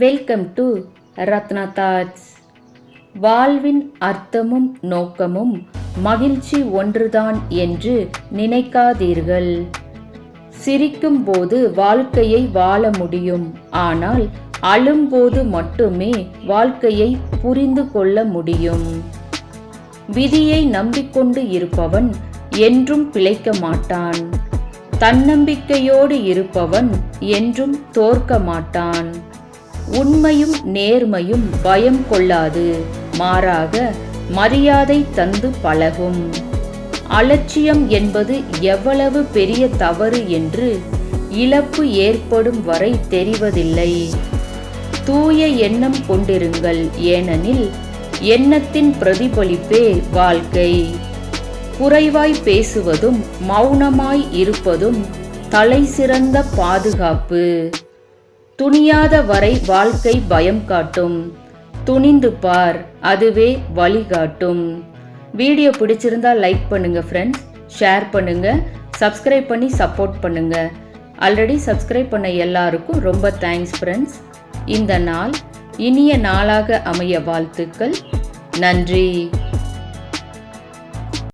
Welcome to Ratna thoughts வாழ்வின் அர்த்தமும் நோக்கமும் மகிழ்ச்சி ஒன்றுதான் என்று நினைக்காதீர்கள். சிரிக்கும் போது வாழ்க்கையை வாழ முடியும். ஆனால் அழும்போது மட்டுமே வாழ்க்கையை புரிந்து கொள்ள முடியும். விதியை நம்பிக்கொண்டு இருப்பவன் என்றும் பிழைக்க மாட்டான். தன்னம்பிக்கையோடு இருப்பவன் என்றும் தோற்க மாட்டான். உண்மையும் நேர்மையும் பயம் கொள்ளாது மாறாக மரியாதை தந்து பழகும். அலட்சியம் என்பது எவ்வளவு பெரிய தவறு என்று இழப்பு ஏற்படும் வரை தெரிவதில்லை. தூய எண்ணம் கொண்டிருங்கள் ஏனெனில் எண்ணத்தின் பிரதிபலிப்பே வாழ்க்கை. குறைவாய் பேசுவதும் மௌனமாய் இருப்பதும் தலை சிறந்த பாதுகாப்பு. துணியாத வரை வாழ்க்கை பயம் காட்டும். துணிந்து பார் அதுவே வழிகாட்டும் வீடியோ பிடிச்சிருந்தா லைக் பண்ணுங்க ஃப்ரெண்ட்ஸ் ஷேர் பண்ணுங்க சப்ஸ்கிரைப் பண்ணி சப்போர்ட் பண்ணுங்க. ஆல்ரெடி சப்ஸ்கிரைப் பண்ண எல்லாருக்கும் ரொம்ப தேங்க்ஸ் ஃப்ரெண்ட்ஸ் இந்த நாள் இனிய நாளாக அமைய வாழ்த்துக்கள். நன்றி.